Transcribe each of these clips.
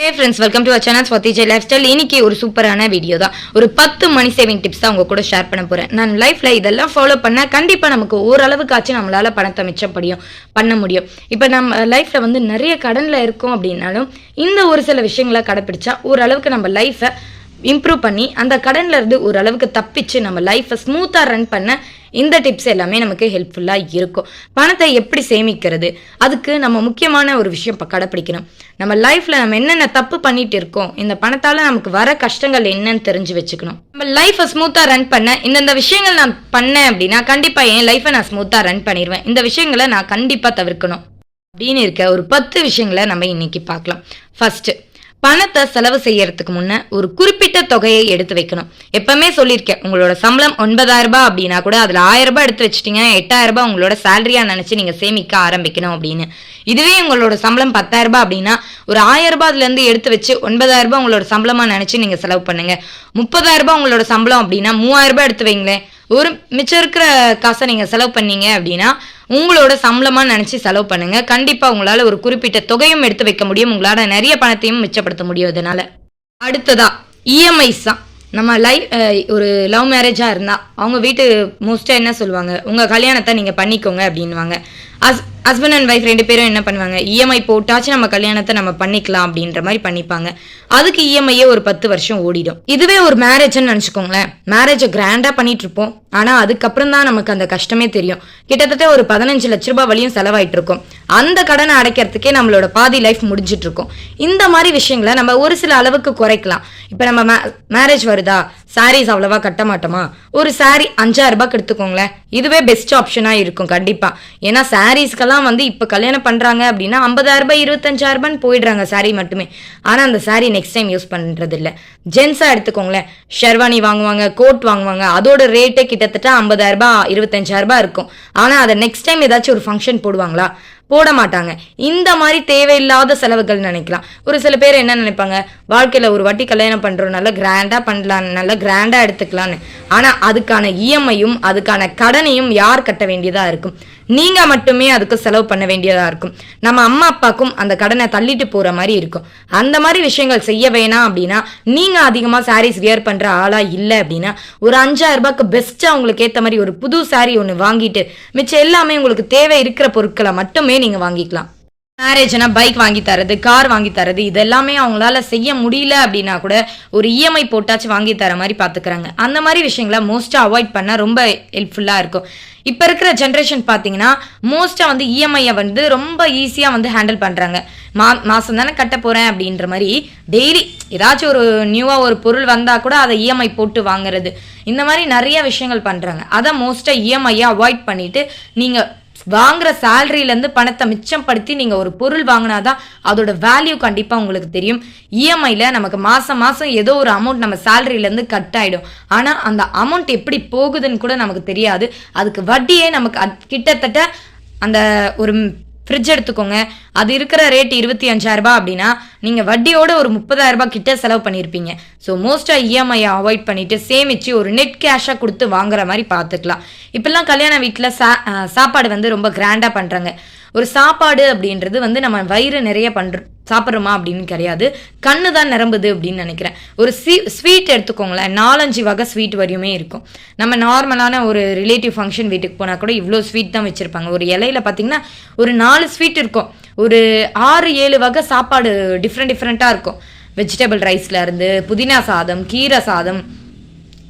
Hey friends welcome to channel ஸ்வத்திஜே lifestyle இன்னைக்கு ஒரு சூப்பரான வீடியோ தான். ஒரு பத்து மணி சேவிங் டிப்ஸ் தான் உங்க கூட ஷேர் பண்ண போறேன். நான் லைஃப்ல இதெல்லாம் ஃபாலோ பண்ணால் கண்டிப்பாக நமக்கு ஓரளவுக்காச்சும் நம்மளால பணத்தை மிச்சப்படியும் பண்ண முடியும். இப்போ நம்ம லைஃப்ல வந்து நிறைய கடனில் இருக்கோம் அப்படின்னாலும் இந்த ஒரு சில விஷயங்களை கடைப்பிடிச்சா ஓரளவுக்கு நம்ம லைஃபை இம்ப்ரூவ் பண்ணி அந்த கடன்லேருந்து ஓரளவுக்கு தப்பிச்சு நம்ம லைஃப்பை ஸ்மூத்தாக ரன் பண்ண இந்த டிப்ஸ் எல்லாமே நமக்கு ஹெல்ப்ஃபுல்லாக இருக்கும். பணத்தை எப்படி சேமிக்கிறது? அதுக்கு நம்ம முக்கியமான ஒரு விஷயம் இப்போ கடைப்பிடிக்கணும். நம்ம லைஃப்பில் நம்ம என்னென்ன தப்பு பண்ணிட்டு இருக்கோம்? இந்த பணத்தால் நமக்கு வர கஷ்டங்கள் என்னன்னு தெரிஞ்சு வச்சுக்கணும். நம்ம லைஃப்பை ஸ்மூத்தாக ரன் பண்ண இந்தந்த விஷயங்கள் நான் பண்ணேன் அப்படின்னா கண்டிப்பாக என் லைஃப்பை நான் ஸ்மூத்தாக ரன் பண்ணிடுவேன் இந்த விஷயங்களை நான் கண்டிப்பாக தவிர்க்கணும். அப்படின்னு இருக்க ஒரு பத்து விஷயங்களை நம்ம இன்னைக்கு பார்க்கலாம். ஃபர்ஸ்ட் பணத்தை செலவு செய்யறதுக்கு முன்ன ஒரு குறிப்பிட்ட தொகையை எடுத்து வைக்கணும். எப்பவுமே சொல்லியிருக்கேன் உங்களோட சம்பளம் ஒன்பதாயிரம் ரூபாய் அப்படின்னா கூட அதுல ஆயிரம் ரூபாய் எடுத்து வச்சிட்டீங்கன்னா எட்டாயிரம் ரூபாய் உங்களோட சேலரியா நினைச்சு நீங்க சேமிக்க ஆரம்பிக்கணும் அப்படின்னு. இதுவே உங்களோட சம்பளம் பத்தாயிரம் ரூபாய் அப்படின்னா ஒரு ஆயிரம் ரூபாய் அதுல இருந்து எடுத்து வச்சு ஒன்பதாயிரம் ரூபாய் உங்களோட சம்பளமா நினைச்சு நீங்க செலவு பண்ணுங்க. முப்பதாயிரம் ரூபாய் உங்களோட சம்பளம் அப்படின்னா மூவாயிரம் ரூபாய் எடுத்து வைங்களேன். ஒரு மிச்சம் இருக்கிற காசை நீங்கள் செலவு பண்ணீங்க அப்படின்னா உங்களோட சம்பளமாக நினச்சி செலவு பண்ணுங்கள் கண்டிப்பாக உங்களால் ஒரு குறிப்பிட்ட தொகையும் எடுத்து வைக்க முடியும். உங்களால் நிறைய பணத்தையும் மிச்சப்படுத்த முடியும் இதனால அடுத்ததா இஎம்ஐஸ் தான். நம்ம லைஃப் ஒரு லவ் மேரேஜாக இருந்தால் அவங்க வீட்டு மோஸ்ட்டாக என்ன சொல்லுவாங்க? உங்கள் கல்யாணத்தை நீங்கள் பண்ணிக்கோங்க அப்படின்வாங்க ஹஸ்பண்ட் அண்ட் ஒய்ஃப் ரெண்டு பேரும் என்ன பண்ணுவாங்க? இஎம்ஐ போட்டாச்சும் நம்ம கல்யாணத்தை நம்ம பண்ணிக்கலாம் அப்படின்ற மாதிரி பண்ணிப்பாங்க. அதுக்கு இஎம்ஐயே ஒரு பத்து வருஷம் ஓடிடும். இதுவே ஒரு மேரேஜ்னு நினச்சிக்கோங்களேன். மேரேஜை கிராண்டாக பண்ணிட்டு இருப்போம் ஆனால் அதுக்கப்புறம் தான் நமக்கு அந்த கஷ்டமே தெரியும். கிட்டத்தட்ட ஒரு பதினஞ்சு லட்ச ரூபாய் வழியும் செலவாயிட்டு இருக்கும் அந்த கடனை அடைக்கிறதுக்கே நம்மளோட பாதி லைஃப் முடிஞ்சிட்டு இருக்கும் இந்த மாதிரி விஷயங்களை நம்ம ஒரு சில அளவுக்கு குறைக்கலாம். இப்போ நம்ம மேரேஜ் வருதா? சாரீஸ் அவ்வளவா கட்ட மாட்டோமா? ஒரு சாரீ அஞ்சாயிரம் ரூபாய்க்கு எடுத்துக்கோங்களேன். இதுவே பெஸ்ட் ஆப்ஷனாக இருக்கும் கண்டிப்பாக ஏன்னா சாரீஸ்க்கெல்லாம் வந்து இப்போ கல்யாணம் பண்ணுறாங்க அப்படின்னா ஐம்பதாயிரம் ரூபாய் இருபத்தஞ்சாயிரம் ரூபான்னு போயிடுறாங்க சாரீ மட்டுமே. ஆனால் அந்த சாரீ நெக்ஸ்ட் டைம் யூஸ் பண்றது இல்ல ஜென்ஸாக எடுத்துக்கோங்களேன். ஷெர்வானி வாங்குவாங்க கோட் வாங்குவாங்க அதோட ரேட்டே கிட்டத்தட்ட ஐம்பதாயிரம் ரூபாய் இருபத்தஞ்சாயிரம் ரூபாய் இருக்கும். ஆனால் அதை நெக்ஸ்ட் டைம் ஏதாச்சும் ஒரு ஃபங்க்ஷன் போடுவாங்களா? போட மாட்டாங்க இந்த மாதிரி தேவையில்லாத செலவுகள் நினைக்கலாம். ஒரு சில பேர் என்ன நினைப்பாங்க? வாழ்க்கையில் ஒரு வாட்டி கல்யாணம் பண்ணுறோம் நல்லா கிராண்டாக பண்ணலாம் நல்லா கிராண்டாக எடுத்துக்கலான்னு. ஆனால் அதுக்கான இஎம்ஐயும் அதுக்கான கடனையும் யார் கட்ட வேண்டியதாக இருக்கும்? நீங்கள் மட்டுமே அதுக்கு செலவு பண்ண வேண்டியதாக இருக்கும். நம்ம அம்மா அப்பாவுக்கும் அந்த கடனை தள்ளிட்டு போகிற மாதிரி இருக்கும். அந்த மாதிரி விஷயங்கள் செய்ய வேணாம் அப்படின்னா நீங்கள் அதிகமாக சாரீஸ் வியர் பண்ணுற ஆளாக இல்லை அப்படின்னா ஒரு அஞ்சாயிரம் ரூபாய்க்கு பெஸ்ட்டாக உங்களுக்கு ஏற்ற மாதிரி ஒரு புது சாரீ ஒன்று வாங்கிட்டு மிச்சம் எல்லாமே உங்களுக்கு தேவை இருக்கிற பொருட்களை மட்டுமே நீங்கள் வாங்கிக்கலாம். மேரேஜ்னா பைக் வாங்கி தரது கார் வாங்கி தரது இது எல்லாமே அவங்களால செய்ய முடியல அப்படின்னா கூட ஒரு இஎம்ஐ போட்டாச்சு வாங்கி தர மாதிரி பார்த்துக்கிறாங்க அந்த மாதிரி விஷயங்களை மோஸ்ட்டாக அவாய்ட் பண்ணால் ரொம்ப ஹெல்ப்ஃபுல்லாக இருக்கும். இப்போ இருக்கிற ஜென்ரேஷன் பார்த்தீங்கன்னா மோஸ்ட்டாக வந்து இஎம்ஐயை வந்து ரொம்ப ஈஸியாக வந்து ஹேண்டில் பண்ணுறாங்க மா மாதம் தானே கட்ட போகிறேன் அப்படின்ற மாதிரி டெய்லி ஏதாச்சும் ஒரு நியூவாக ஒரு பொருள் வந்தால் கூட அதை இஎம்ஐ போட்டு வாங்குறது. இந்த மாதிரி நிறைய விஷயங்கள் பண்ணுறாங்க அதை மோஸ்ட்டாக இஎம்ஐயை அவாய்ட் பண்ணிவிட்டு நீங்கள் வாங்குற சேலரியிலேருந்து பணத்தை மிச்சப்படுத்தி நீங்கள் ஒரு பொருள் வாங்கினாதான் அதோட வேல்யூ கண்டிப்பாக உங்களுக்கு தெரியும். இஎம்ஐயில் நமக்கு மாதம் மாதம் ஏதோ ஒரு அமௌண்ட் நம்ம சேலரியிலேருந்து கட் ஆகிடும் ஆனால் அந்த அமௌண்ட் எப்படி போகுதுன்னு கூட நமக்கு தெரியாது. அதுக்கு வட்டியே நமக்கு கிட்டத்தட்ட அந்த ஒரு ஃப்ரிட்ஜ் எடுத்துக்கோங்க. அது இருக்கிற ரேட் இருபத்தி அஞ்சாயிரம் ரூபாய் அப்படின்னா நீங்கள் வட்டியோட ஒரு முப்பதாயிரம் ரூபாய் கிட்ட செலவு பண்ணியிருப்பீங்க ஸோ மோஸ்ட்டாக இஎம்ஐயை அவாய்ட் பண்ணிட்டு சேமிச்சு ஒரு நெட் கேஷாக கொடுத்து வாங்குற மாதிரி பார்த்துக்கலாம். இப்போல்லாம் கல்யாண வீட்டில் சா சாப்பாடு வந்து ரொம்ப கிராண்டாக பண்ணுறாங்க ஒரு சாப்பாடு அப்படின்றது வந்து நம்ம வயிறு நிறைய பண்ணுறோம் சாப்பிட்றோமா அப்படின்னு கிடையாது. கண்ணு தான் நிரம்புது அப்படின்னு நினைக்கிறேன். ஒரு ஸ்வீ ஸ்வீட் எடுத்துக்கோங்களேன். நாலஞ்சு வகை ஸ்வீட் வரையுமே இருக்கும். நம்ம நார்மலான ஒரு ரிலேட்டிவ் ஃபங்க்ஷன் வீட்டுக்கு போனால் கூட இவ்வளோ ஸ்வீட் தான் வச்சுருப்பாங்க. ஒரு இலையில பார்த்தீங்கன்னா ஒரு நாலு ஸ்வீட் இருக்கும். ஒரு ஆறு ஏழு வகை சாப்பாடு டிஃப்ரெண்ட் டிஃப்ரெண்ட்டாக இருக்கும். வெஜிடபிள் ரைஸ்ல இருந்து புதினா சாதம் கீரை சாதம்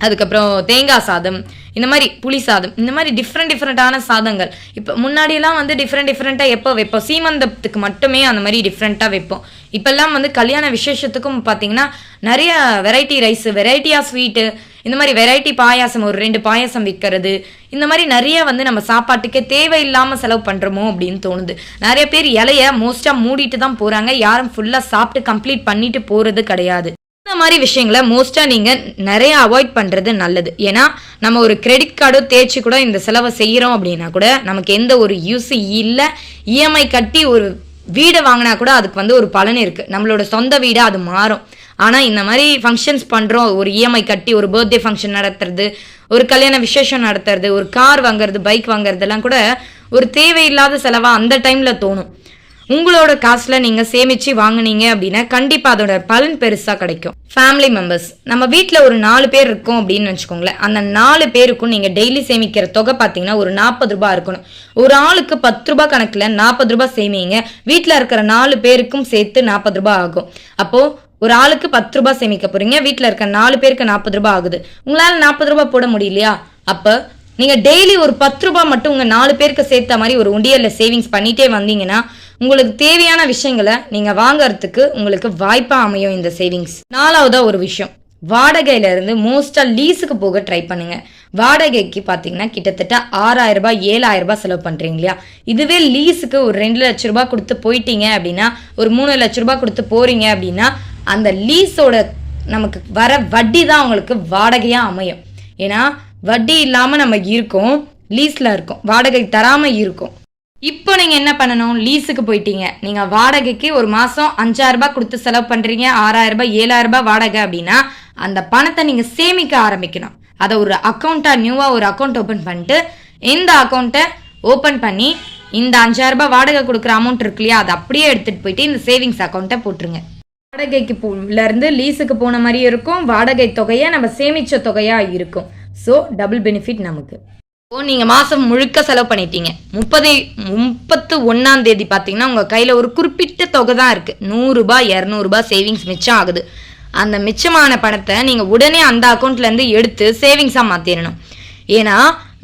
அதுக்கப்புறம் தேங்காய் சாதம் இந்த மாதிரி புளி சாதம் இந்த மாதிரி டிஃப்ரெண்ட் டிஃப்ரெண்ட்டான சாதங்கள். இப்போ முன்னாடியெல்லாம் வந்து டிஃப்ரெண்ட் டிஃப்ரெண்ட்டாக எப்போ வைப்போம்? சீமந்தத்துக்கு மட்டுமே அந்த மாதிரி டிஃப்ரெண்ட்டாக வைப்போம். இப்போல்லாம் வந்து கல்யாண விசேஷத்துக்கும் பார்த்தீங்கன்னா நிறைய வெரைட்டி ரைஸ் வெரைட்டியாக ஸ்வீட்டு இந்த மாதிரி வெரைட்டி பாயாசம் ஒரு ரெண்டு பாயாசம் விற்கிறது இந்த மாதிரி நிறைய வந்து நம்ம சாப்பாட்டுக்கே தேவையில்லாமல் செலவு பண்ணுறோமோ அப்படின்னு தோணுது. நிறைய பேர் இலைய மோஸ்ட்டாக மூடிட்டு தான் போகிறாங்க யாரும் ஃபுல்லாக சாப்பிட்டு கம்ப்ளீட் பண்ணிட்டு போகிறது கிடையாது. இந்த மாதிரி விஷயங்களை மோஸ்ட்டாக நீங்கள் நிறைய அவாய்ட் பண்ணுறது நல்லது. ஏன்னா நம்ம ஒரு கிரெடிட் கார்டோ தேய்ச்சி கூட இந்த செலவை செய்கிறோம் அப்படின்னா கூட நமக்கு எந்த ஒரு யூஸ் இல்லை. இஎம்ஐ கட்டி ஒரு வீடை வாங்கினா கூட அதுக்கு வந்து ஒரு பலன் இருக்குது நம்மளோட சொந்த வீடாக அது மாறும். ஆனால் இந்த மாதிரி ஃபங்க்ஷன்ஸ் பண்ணுறோம் ஒரு இஎம்ஐ கட்டி ஒரு பர்த்டே ஃபங்க்ஷன் நடத்துறது ஒரு கல்யாண விசேஷம் நடத்துறது ஒரு கார் வாங்குறது பைக் வாங்குறதெல்லாம் கூட ஒரு தேவையில்லாத செலவாக அந்த டைமில் தோணும். உங்களோட காசில் நீங்கள் சேமிச்சு வாங்குனீங்க அப்படின்னா கண்டிப்பாக அதோட பலன் பெருசாக கிடைக்கும். ஃபேமிலி மெம்பர்ஸ் நம்ம வீட்டில் ஒரு நாலு பேர் இருக்கோம் அப்படின்னு வச்சுக்கோங்களேன் அந்த நாலு பேருக்கும் நீங்கள் டெய்லி சேமிக்கிற தொகை பார்த்தீங்கன்னா ஒரு நாற்பது ரூபாய் இருக்கணும். ஒரு ஆளுக்கு பத்து ரூபாய் கணக்கில் நாற்பது ரூபாய் சேமிங்க. வீட்டில் இருக்கிற நாலு பேருக்கும் சேர்த்து நாற்பது ரூபாய் ஆகும். அப்போது ஒரு ஆளுக்கு பத்து ரூபாய் சேமிக்க போறீங்க. வீட்டில் இருக்க நாலு பேருக்கு நாற்பது ரூபாய் ஆகுது. உங்களால் நாற்பது ரூபாய் போட முடியலையா? அப்போ நீங்கள் டெய்லி ஒரு பத்து ரூபாய் மட்டும் உங்கள் நாலு பேருக்கு சேர்த்த மாதிரி ஒரு உண்டியலில் சேவிங்ஸ் பண்ணிட்டே வந்தீங்கன்னா உங்களுக்கு தேவையான விஷயங்களை நீங்க வாங்கறதுக்கு உங்களுக்கு வாய்ப்பா அமையும் இந்த சேவிங்ஸ் நாலாவதா ஒரு விஷயம். வாடகையில இருந்து மோஸ்டா லீஸுக்கு போக ட்ரை பண்ணுங்க. வாடகைக்கு பாத்தீங்கன்னா கிட்டத்தட்ட ஆறாயிரம் ரூபாய் ஏழாயிரம் ரூபாய் செலவு பண்றீங்க இல்லையா? இதுவே லீஸுக்கு ஒரு ரெண்டு லட்ச ரூபாய் கொடுத்து போயிட்டீங்க அப்படின்னா ஒரு மூணு லட்ச ரூபாய் கொடுத்து போறீங்க அப்படின்னா அந்த லீஸோட நமக்கு வர வட்டி தான் உங்களுக்கு வாடகையா அமையும். ஏன்னா வட்டி இல்லாம நம்ம இருக்கோம் லீஸ்ல இருக்கும். வாடகை தராம இருக்கும். இப்போ நீங்கள் என்ன பண்ணணும்? லீஸுக்கு போயிட்டீங்க. நீங்கள் வாடகைக்கு ஒரு மாதம் அஞ்சாயிரரூபா கொடுத்து செலவு பண்ணுறீங்க ஆறாயிரம் ரூபாய் வாடகை அப்படின்னா அந்த பணத்தை நீங்கள் சேமிக்க ஆரம்பிக்கணும். அதை ஒரு அக்கௌண்ட்டாக நியூவாக ஒரு அக்கௌண்ட் ஓப்பன் பண்ணிட்டு இந்த அக்கௌண்ட்டை ஓப்பன் பண்ணி இந்த அஞ்சாயிரரூபா வாடகை கொடுக்குற அமௌண்ட் இருக்கு இல்லையா அதை அப்படியே எடுத்துகிட்டு போயிட்டு இந்த சேவிங்ஸ் அக்கௌண்ட்டை போட்டுருங்க. வாடகைக்கு இருந்து லீஸுக்கு போன மாதிரி இருக்கும். வாடகை தொகையை நம்ம சேமித்த தொகையாக இருக்கும். ஸோ டபுள் பெனிஃபிட் நமக்கு. ஓ நீங்கள் மாதம் முழுக்க செலவு பண்ணிட்டீங்க. முப்பது முப்பத்து ஒன்றாம் தேதி பார்த்தீங்கன்னா உங்கள் கையில் ஒரு குறிப்பிட்ட தொகை தான் இருக்குது நூறுரூபா இரநூறுபா சேவிங்ஸ் மிச்சம் ஆகுது. அந்த மிச்சமான பணத்தை நீங்கள் உடனே அந்த அக்கௌண்ட்லேருந்து எடுத்து சேவிங்ஸாக மாற்றிடணும் ஏன்னா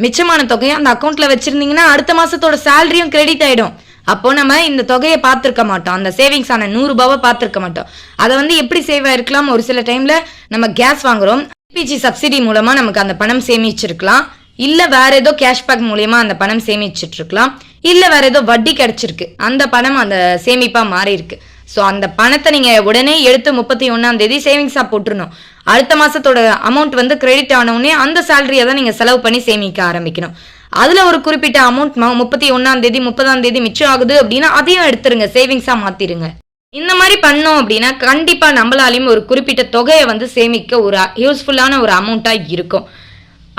மிச்சமான தொகையை அந்த அக்கௌண்ட்டில் வச்சுருந்தீங்கன்னா அடுத்த மாதத்தோட சேலரியும் கிரெடிட் ஆகிடும் அப்போ நம்ம இந்த தொகையை பார்த்துருக்க மாட்டோம். அந்த சேவிங்ஸ் ஆன பார்த்துருக்க மாட்டோம். அதை வந்து எப்படி சேவ் ஆயிருக்கலாம்? ஒரு சில டைமில் நம்ம கேஸ் வாங்குறோம். எல்பிஜி சப்சிடி மூலமாக நமக்கு அந்த பணம் சேமிச்சிருக்கலாம். இல்ல வேற ஏதோ கேஷ்பேக் மூலியமா அந்த பணம் சேமிச்சிட்டு இருக்கலாம் இல்ல வேற ஏதோ வட்டி கிடைச்சிருக்கு. அந்த பணம் அந்த சேமிப்பா மாறி இருக்கு ஸோ அந்த பணத்தை நீங்க உடனே எடுத்து முப்பத்தி ஒன்னாம் தேதி சேவிங்ஸா போட்டுருணும் அடுத்த மாசத்தோட அமௌண்ட் வந்து கிரெடிட் ஆன உடனே அந்த சேலரியை தான் நீங்க செலவு பண்ணி சேமிக்க ஆரம்பிக்கணும். அதுல ஒரு குறிப்பிட்ட அமௌண்ட் முப்பத்தி ஒன்னாம் தேதி முப்பதாம் தேதி மிச்சம் ஆகுது அப்படின்னா அதையும் எடுத்துருங்க. சேவிங்ஸா மாத்திருங்க. இந்த மாதிரி பண்ணோம் அப்படின்னா கண்டிப்பா நம்மளாலையும் ஒரு குறிப்பிட்ட தொகையை வந்து சேமிக்க ஒரு யூஸ்ஃபுல்லான ஒரு அமௌண்ட்டா இருக்கும்.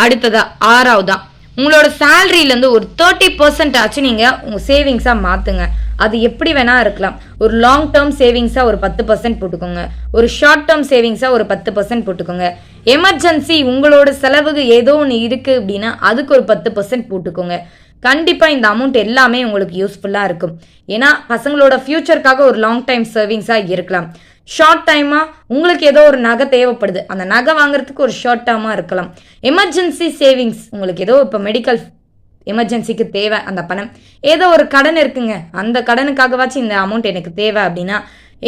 அடுத்ததா ஆறாவதா? உங்களோட சேலரியிலேருந்து ஒரு தேர்ட்டி பர்சன்ட் ஆச்சு நீங்கள் உங்கள் சேவிங்ஸாக மாற்றுங்க அது எப்படி வேணா இருக்கலாம். ஒரு லாங் டேர்ம் சேவிங்ஸாக ஒரு பத்து பர்சன்ட் போட்டுக்கோங்க. ஒரு ஷார்ட் டேர்ம் சேவிங்ஸாக ஒரு பத்து பர்சன்ட் போட்டுக்கோங்க. எமர்ஜென்சி உங்களோட செலவுக்கு ஏதோ ஒன்று இருக்குது அப்படின்னா அதுக்கு ஒரு பத்து பர்சன்ட் போட்டுக்கோங்க. கண்டிப்பாக இந்த அமௌண்ட் எல்லாமே உங்களுக்கு யூஸ்ஃபுல்லாக இருக்கும். ஏன்னா பசங்களோட ஃப்யூச்சருக்காக ஒரு லாங் டைம் சேவிங்ஸாக இருக்கலாம். ஷார்ட் டைமாக உங்களுக்கு ஏதோ ஒரு நகை தேவைப்படுது. அந்த நகை வாங்குறதுக்கு ஒரு ஷார்ட் டேர்மாக இருக்கலாம். எமர்ஜென்சி சேவிங்ஸ் உங்களுக்கு ஏதோ இப்போ மெடிக்கல் எமர்ஜென்சிக்கு தேவை அந்த பணம். ஏதோ ஒரு கடன் இருக்குங்க. அந்த கடனுக்காகவாச்சும் இந்த அமௌண்ட் எனக்கு தேவை அப்படின்னா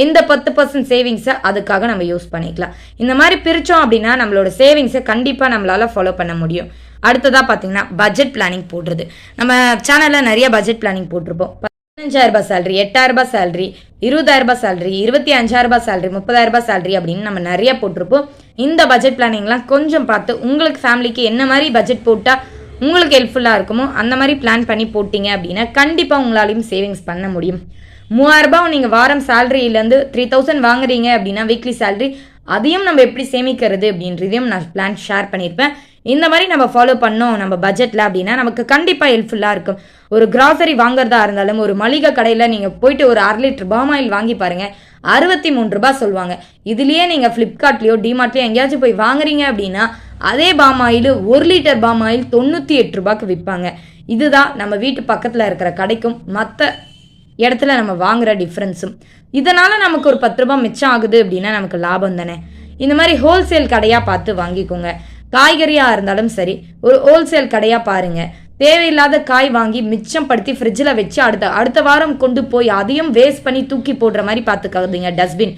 இந்த பத்து பர்சன்ட் சேவிங்ஸை அதுக்காக நம்ம யூஸ் பண்ணிக்கலாம். இந்த மாதிரி பிரித்தோம் அப்படின்னா நம்மளோட சேவிங்ஸை கண்டிப்பாக நம்மளால் ஃபாலோ பண்ண முடியும். அடுத்ததாக பார்த்தீங்கன்னா பட்ஜெட் பிளானிங் போடுறது. நம்ம சேனலில் நிறைய பட்ஜெட் பிளானிங் போட்டிருப்போம். பதினஞ்சாயிரம் ரூபாய் சேலரி எட்டாயிரம் ரூபாய் சேலரி இருபதாயிரம் ரூபாய் சேலரி இருபத்தி அஞ்சாயிரம் ரூபாய் சேலரி முப்பதாயிரம் ரூபாய் சேலரி அப்படின்னு நம்ம நிறைய போட்டிருப்போம். இந்த பட்ஜெட் பிளானிங்லாம் கொஞ்சம் பார்த்து உங்களுக்கு ஃபேமிலிக்கு என்ன மாதிரி பட்ஜெட் போட்டால் உங்களுக்கு ஹெல்ப்ஃபுல்லாக இருக்குமோ அந்த மாதிரி பிளான் பண்ணி போட்டிங்க அப்படின்னா கண்டிப்பாக உங்களாலையும் சேவிங்ஸ் பண்ண முடியும். மூவாயிரம் ரூபாய் நீங்கள் வாரம் சேலரியிலேருந்து த்ரீ தௌசண்ட் வாங்குறீங்க அப்படின்னா வீக்லி சேலரி அதையும் நம்ம எப்படி சேமிக்கிறது அப்படின்றதையும் நான் பிளான் ஷேர் பண்ணியிருப்பேன் இந்த மாதிரி நம்ம ஃபாலோ பண்ணோம் நம்ம பட்ஜெட்டில் அப்படின்னா நமக்கு கண்டிப்பாக ஹெல்ப்ஃபுல்லாக இருக்கும். ஒரு கிராசரி வாங்குறதா இருந்தாலும் ஒரு மளிகை கடையில் நீங்கள் போயிட்டு ஒரு அரை லிட்டர் பாமாயில் வாங்கி பாருங்கள் அறுபத்தி மூணு ரூபாய் சொல்லுவாங்க. இதுலேயே நீங்கள் ஃப்ளிப்கார்ட்லேயோ டிமார்ட்லேயோ எங்கேயாச்சும் போய் வாங்குறீங்க அப்படின்னா அதே பாமாயில் ஒரு லிட்டர் பாமாயில் தொண்ணூற்றி எட்டு ரூபாய்க்கு விற்பாங்க இதுதான் நம்ம வீட்டு பக்கத்தில் இருக்கிற கடைக்கும் மற்ற இடத்துல நம்ம வாங்குற டிஃப்ரென்ஸும் இதனால் நமக்கு ஒரு பத்து ரூபாய் மிச்சம் ஆகுது அப்படின்னா நமக்கு லாபம் தானே? இந்த மாதிரி ஹோல்சேல் கடையாக பார்த்து வாங்கிக்கோங்க. காய்கறியாக இருந்தாலும் சரி ஒரு ஹோல்சேல் கடையாக பாருங்கள் தேவையில்லாத காய் வாங்கி மிச்சம் படுத்தி ஃப்ரிட்ஜில் வச்சு அடுத்த அடுத்த வாரம் கொண்டு போய் அதையும் வேஸ்ட் பண்ணி தூக்கி போடுற மாதிரி பார்த்துக்காதீங்க டஸ்ட்பின்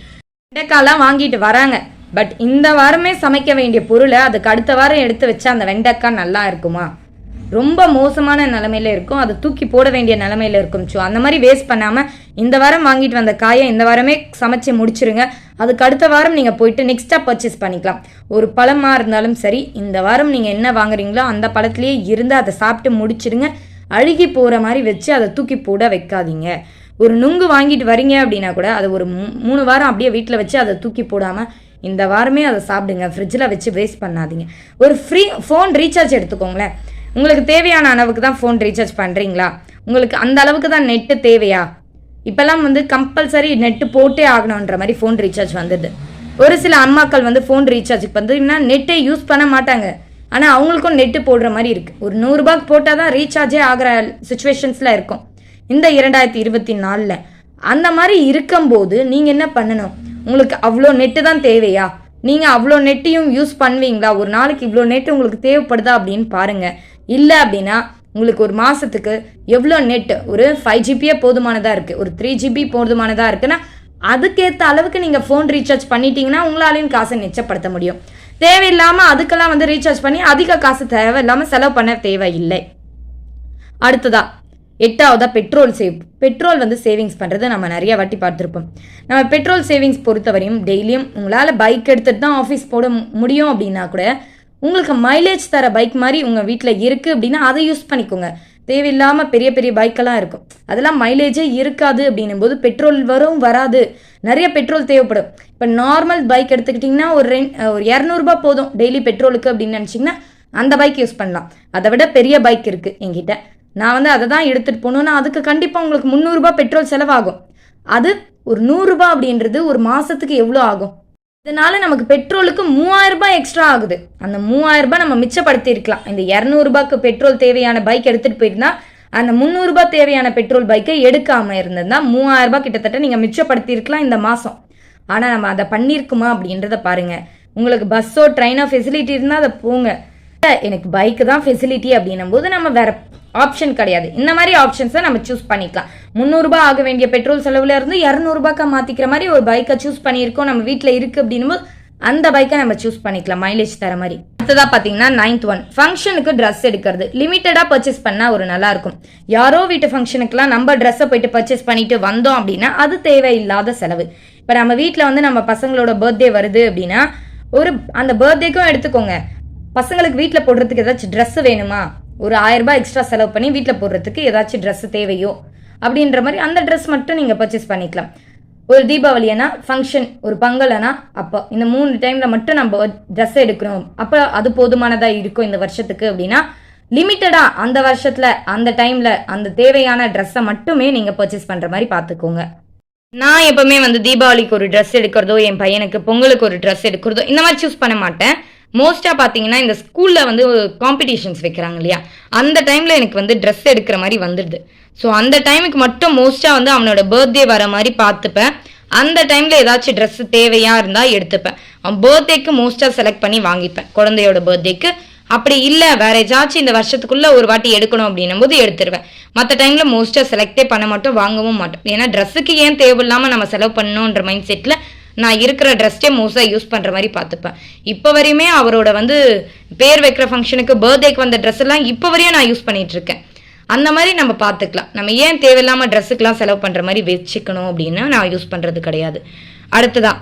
வெண்டைக்காய்லாம் வாங்கிட்டு வராங்க. பட் இந்த வாரமே சமைக்க வேண்டிய பொருளை அதுக்கு அடுத்த வாரம் எடுத்து வச்சா அந்த வெண்டைக்காய் நல்லா இருக்குமா? ரொம்ப மோசமான நிலமையில இருக்கும். அதை தூக்கி போட வேண்டிய நிலமையில இருக்கும் ஸோ அந்த மாதிரி வேஸ்ட் பண்ணாமல் இந்த வாரம் வாங்கிட்டு வந்த காயை இந்த வாரமே சமைச்சு முடிச்சிருங்க. அதுக்கு அடுத்த வாரம் நீங்கள் போயிட்டு நெக்ஸ்ட்டாக பர்ச்சேஸ் பண்ணிக்கலாம். ஒரு பழமாக இருந்தாலும் சரி இந்த வாரம் நீங்கள் என்ன வாங்குறீங்களோ அந்த பழத்துலேயே இருந்து அதை சாப்பிட்டு முடிச்சிருங்க. அழுகி போகிற மாதிரி வச்சு அதை தூக்கி போட வைக்காதீங்க. ஒரு நுங்கு வாங்கிட்டு வரீங்க அப்படின்னா கூட அதை ஒரு மூணு வாரம் அப்படியே வீட்டில் வச்சு அதை தூக்கி போடாமல் இந்த வாரமே அதை சாப்பிடுங்க. ஃப்ரிட்ஜில் வச்சு வேஸ்ட் பண்ணாதீங்க. ஒரு ஃப்ரீ ஃபோன் ரீசார்ஜ் எடுத்துக்கோங்களேன். உங்களுக்கு தேவையான அளவுக்கு தான் ஃபோன் ரீசார்ஜ் பண்ணுறீங்களா உங்களுக்கு அந்த அளவுக்கு தான் நெட்டு தேவையா? இப்போல்லாம் வந்து கம்பல்சரி நெட்டு போட்டே ஆகணுன்ற மாதிரி ஃபோன் ரீசார்ஜ் வந்தது ஒரு சில அம்மாக்கள் வந்து ஃபோன் ரீசார்ஜுக்கு பார்த்தீங்கன்னா நெட்டை யூஸ் பண்ண மாட்டாங்க. ஆனால் அவங்களுக்கும் நெட்டு போடுற மாதிரி இருக்குது ஒரு நூறுரூபாக்கு போட்டால் தான் ரீசார்ஜே ஆகிற சுச்சுவேஷன்ஸில் இருக்கும். இந்த இரண்டாயிரத்தி இருபத்தி நாலில் அந்த மாதிரி இருக்கும்போது நீங்கள் என்ன பண்ணணும்? உங்களுக்கு அவ்வளோ நெட்டு தான் தேவையா? நீங்கள் அவ்வளோ நெட்டையும் யூஸ் பண்ணுவீங்களா? ஒரு நாளைக்கு இவ்வளோ நெட்டு உங்களுக்கு தேவைப்படுதா அப்படின்னு பாருங்கள் இல்லை அப்படின்னா உங்களுக்கு ஒரு மாதத்துக்கு எவ்வளோ நெட் ஒரு ஃபைவ் ஜிபியே போதுமானதாக இருக்குது ஒரு த்ரீ ஜிபி போதுமானதாக இருக்குன்னா அதுக்கேற்ற அளவுக்கு நீங்கள் ஃபோன் ரீசார்ஜ் பண்ணிட்டீங்கன்னா உங்களாலையும் காசை நிச்சப்படுத்த முடியும். தேவையில்லாமல் அதுக்கெல்லாம் வந்து ரீசார்ஜ் பண்ணி அதிக காசு தேவையில்லாமல் செலவு பண்ண தேவையில்லை. அடுத்ததா எட்டாவதா பெட்ரோல் சேவ் பெட்ரோல் வந்து சேவிங்ஸ் பண்ணுறது நம்ம நிறைய வாட்டி பார்த்துருப்போம். நம்ம பெட்ரோல் சேவிங்ஸ் பொறுத்தவரையும் டெய்லியும் உங்களால் பைக் எடுத்துகிட்டு தான் ஆஃபீஸ் போட முடியும் அப்படின்னா கூட உங்களுக்கு மைலேஜ் தர பைக் மாதிரி உங்கள் வீட்டில் இருக்குது அப்படின்னா அதை யூஸ் பண்ணிக்கோங்க. தேவையில்லாமல் பெரிய பெரிய பைக்கெல்லாம் இருக்கும். அதெல்லாம் மைலேஜே இருக்காது அப்படின்னும் போது பெட்ரோல் வரும் வராது. நிறைய பெட்ரோல் தேவைப்படும். இப்போ நார்மல் பைக் எடுத்துக்கிட்டிங்கன்னா ஒரு ரெண் ஒரு இரநூறுபா போதும் டெய்லி பெட்ரோலுக்கு அப்படின்னு நினச்சிங்கன்னா அந்த பைக் யூஸ் பண்ணலாம். அதை விட பெரிய பைக் இருக்குது என்கிட்ட. நான் வந்து அதை தான் எடுத்துகிட்டு போகணுன்னா அதுக்கு கண்டிப்பாக உங்களுக்கு முந்நூறுரூபா பெட்ரோல் செலவாகும். அது ஒரு நூறுரூபா அப்படின்றது ஒரு மாதத்துக்கு எவ்வளோ ஆகும்? இதனால் நமக்கு பெட்ரோலுக்கு மூவாயிரரூபா ரூபாய் எக்ஸ்ட்ரா ஆகுது. அந்த மூவாயிரரூபா ரூபாய் நம்ம மிச்சப்படுத்தியிருக்கலாம். இந்த இரநூறுபாக்கு பெட்ரோல் தேவையான பைக் எடுத்துகிட்டு போயிருந்தா அந்த முந்நூறுரூபா தேவையான பெட்ரோல் பைக்கை எடுக்காமல் இருந்திருந்தா மூவாயிரரூபா கிட்டத்தட்ட நீங்கள் மிச்சப்படுத்தியிருக்கலாம் இந்த மாதம் ஆனால் நம்ம அதை பண்ணியிருக்குமா அப்படின்றத பாருங்க. உங்களுக்கு பஸ்ஸோ ட்ரெயினோ ஃபெசிலிட்டி இருந்தால் அதை போங்க. எனக்கு பைக்கு தான் ஃபெசிலிட்டி அப்படின்னும் போது நம்ம வேற ஆப்ஷன் கிடையாது. இந்த மாதிரி ஆப்ஷன்ஸை நம்ம சூஸ் பண்ணிக்கலாம். முந்நூறுரூபா ஆக வேண்டிய பெட்ரோல் செலவுல இருந்து இரநூறுபாக்கா மாத்திக்கிற மாதிரி ஒரு பைக்கை சூஸ் பண்ணியிருக்கோம். நம்ம வீட்டில் இருக்கு அப்படின்னும் அந்த பைக்கை நம்ம சூஸ் பண்ணிக்கலாம். மைலேஜ் தர மாதிரி. அடுத்ததா பார்த்தீங்கன்னா நைன்த் ஒன் ஃபங்க்ஷனுக்கு ட்ரெஸ் எடுக்கிறது. லிமிட்டடாக பர்ச்சேஸ் பண்ணால் ஒரு நல்லா இருக்கும். யாரோ வீட்டு ஃபங்க்ஷனுக்குலாம் நம்ம ட்ரெஸ்ஸை போயிட்டு பர்ச்சேஸ் பண்ணிட்டு வந்தோம் அப்படின்னா அது தேவையில்லாத செலவு. இப்போ நம்ம வீட்டில் வந்து நம்ம பசங்களோட பர்த்டே வருது அப்படின்னா ஒரு அந்த பர்த்டேக்கும் எடுத்துக்கோங்க. பசங்களுக்கு வீட்டில் போடுறதுக்கு ஏதாச்சும் ட்ரெஸ் வேணுமா? ஒரு ஆயிரம் எக்ஸ்ட்ரா செலவு பண்ணி வீட்டில் போடுறதுக்கு ஏதாச்சும் ட்ரெஸ் தேவையோ அப்படின்ற மாதிரி அந்த ட்ரெஸ் மட்டும் நீங்கள் பர்ச்சேஸ் பண்ணிக்கலாம். ஒரு தீபாவளினா ஃபங்க்ஷன் ஒரு பங்கலனா அப்போ இந்த மூணு டைமில் மட்டும் நம்ம ட்ரெஸ் எடுக்கிறோம். அப்போ அது போதுமானதாக இருக்கும் இந்த வருஷத்துக்கு அப்படின்னா லிமிட்டடாக அந்த வருஷத்தில் அந்த டைமில் அந்த தேவையான ட்ரெஸ்ஸை மட்டுமே நீங்கள் பர்ச்சேஸ் பண்ணுற மாதிரி பார்த்துக்கோங்க நான் எப்பவுமே வந்து தீபாவளிக்கு ஒரு ட்ரெஸ் எடுக்கிறதோ என் பையனுக்கு பொங்கலுக்கு ஒரு ட்ரெஸ் எடுக்கிறதோ இந்த மாதிரி சூஸ் பண்ண மாட்டேன். மோஸ்ட்டாக பார்த்தீங்கன்னா இந்த ஸ்கூலில் வந்து காம்படிஷன்ஸ் வைக்கிறாங்க இல்லையா? அந்த டைமில் எனக்கு வந்து ட்ரெஸ் எடுக்கிற மாதிரி வந்துடுது. ஸோ அந்த டைமுக்கு மட்டும் மோஸ்ட்டாக வந்து அவனோட பர்த்டே வர மாதிரி பார்த்துப்பேன். அந்த டைமில் ஏதாச்சும் ட்ரெஸ் தேவையாக இருந்தால் எடுத்துப்பேன். அவன் பர்த்டேக்கு மோஸ்ட்டாக செலக்ட் பண்ணி வாங்கிப்பேன். குழந்தையோட பர்த்டேக்கு அப்படி இல்லை வேற ஏதாச்சும் இந்த வருஷத்துக்குள்ள ஒரு வாட்டி எடுக்கணும் அப்படின்னும் போது எடுத்துருவேன். மற்ற டைம்ல மோஸ்ட்டாக செலக்டே பண்ண மாட்டோம் வாங்கவும் மாட்டோம். ஏன்னா ட்ரெஸ்ஸுக்கு ஏன் தேவையில்லாமல் நம்ம செலவு பண்ணணுன்ற மைண்ட் செட்டில் நான் இருக்கிற ட்ரெஸ்ஸே மோஸ்ட்டாக யூஸ் பண்ணுற மாதிரி பார்த்துப்பேன். இப்போ வரையுமே அவரோட வந்து பேர் வைக்கிற ஃபங்க்ஷனுக்கு பர்த்டேக்கு வந்த ட்ரெஸ் எல்லாம் இப்போ வரையும் நான் யூஸ் பண்ணிகிட்ருக்கேன் அந்த மாதிரி நம்ம பார்த்துக்கலாம். நம்ம ஏன் தேவையில்லாமல் ட்ரெஸ்ஸுக்கெலாம் செலவு பண்ணுற மாதிரி வச்சுக்கணும் அப்படின்னு நான் யூஸ் பண்ணுறது கிடையாது. அடுத்ததான்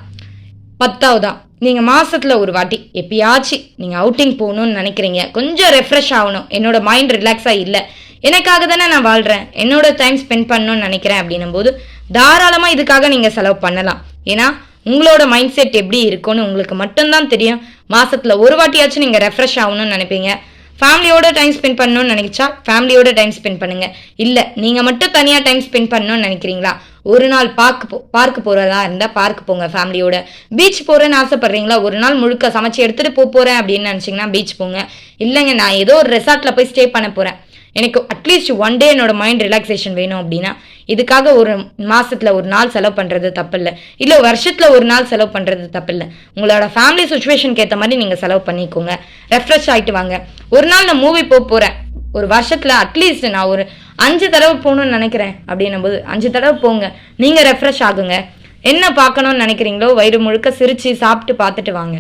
பத்தாவதா நீங்கள் மாதத்தில் ஒரு வாட்டி எப்பயாச்சும் நீங்கள் அவுட்டிங் போகணும்னு நினைக்கிறீங்க. கொஞ்சம் ரெஃப்ரெஷ் ஆகணும். என்னோட மைண்ட் ரிலாக்ஸாக இல்லை. எனக்காக தானே நான் வாழ்கிறேன் என்னோட டைம் ஸ்பெண்ட் பண்ணணும்னு நினைக்கிறேன் அப்படின்னும் போது தாராளமாக இதுக்காக நீங்கள் செலவு பண்ணலாம். ஏன்னா உங்களோட மைண்ட் செட் எப்படி இருக்கும்னு உங்களுக்கு மட்டும்தான் தெரியும். மாசத்துல ஒரு வாட்டியாச்சும் நீங்க ரெஃப்ரெஷ் ஆகணும்னு நினைப்பீங்க. ஃபேமிலியோட டைம் ஸ்பெண்ட் பண்ணணும்னு நினைச்சா ஃபேமிலியோட டைம் ஸ்பெண்ட் பண்ணுங்க. இல்ல நீங்க மட்டும் தனியா டைம் ஸ்பெண்ட் பண்ணணும்னு நினைக்கிறீங்களா? ஒரு நாள் பார்க் போ பார்க் போகிறதா இருந்தால் பார்க் போங்க ஃபேமிலியோட பீச் போகிறேன்னு ஆசைப்பட்றீங்களா? ஒரு நாள் முழுக்க சமைச்சு எடுத்துகிட்டு போக போகிறேன் அப்படின்னு நினச்சிங்கன்னா பீச் போங்க. இல்லைங்க நான் ஏதோ ஒரு ரெசார்ட்டில் போய் ஸ்டே பண்ண போகிறேன் எனக்கு அட்லீஸ்ட் ஒன் டே என்னோட மைண்ட் ரிலாக்ஸேஷன் வேணும் அப்படின்னா இதுக்காக ஒரு மாதத்தில் ஒரு நாள் செலவு பண்ணுறது தப்பில்லை. இல்லை வருஷத்தில் ஒரு நாள் செலவு பண்ணுறது தப்பில்லை. உங்களோட ஃபேமிலி சுச்சுவேஷனுக்கு ஏற்ற மாதிரி நீங்கள் செலவு பண்ணிக்கோங்க. ரெஃப்ரெஷ் ஆகிட்டு வாங்க. ஒரு நாள் நான் மூவி போக போகிறேன் ஒரு வருஷத்தில் அட்லீஸ்ட் நான் ஒரு அஞ்சு தடவை போகணும்னு நினைக்கிறேன் அப்படின்னும் போது அஞ்சு தடவை போங்க. நீங்கள் ரெஃப்ரெஷ் ஆகுங்க. என்ன பார்க்கணும்னு நினைக்கிறீங்களோ வயிறு முழுக்க சிரித்து சாப்பிட்டு பார்த்துட்டு வாங்க.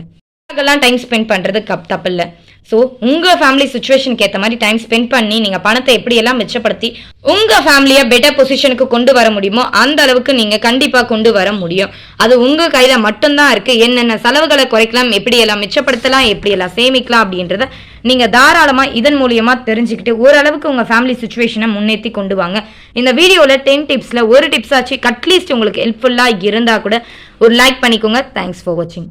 அதுக்கெல்லாம் டைம் ஸ்பெண்ட் பண்ணுறது கப் தப்பில்லை. ஸோ உங்க ஃபேமிலி சுச்சுவேஷனுக்கு ஏற்ற மாதிரி டைம் ஸ்பெண்ட் பண்ணி நீங்கள் பணத்தை எப்படியெல்லாம் மிச்சப்படுத்தி உங்க ஃபேமிலியை பெட்டர் பொசிஷனுக்கு கொண்டு வர முடியுமோ அந்த அளவுக்கு நீங்கள் கண்டிப்பாக கொண்டு வர முடியும். அது உங்க கையில் மட்டும்தான் இருக்கு. என்னென்ன செலவுகளை குறைக்கலாம் எப்படியெல்லாம் மிச்சப்படுத்தலாம் எப்படியெல்லாம் சேமிக்கலாம் அப்படின்றத நீங்க தாராளமாக இதன் மூலியமா தெரிஞ்சுக்கிட்டு ஓரளவுக்கு உங்க ஃபேமிலி சுச்சுவேஷனை முன்னேற்றி கொண்டு வாங்க. இந்த வீடியோவில் டென் டிப்ஸ்ல ஒரு டிப்ஸ் ஆச்சு. அட்லீஸ்ட் உங்களுக்கு ஹெல்ப்ஃபுல்லாக இருந்தால் கூட ஒரு லைக் பண்ணிக்கோங்க. தேங்க்ஸ் ஃபார் வாட்சிங்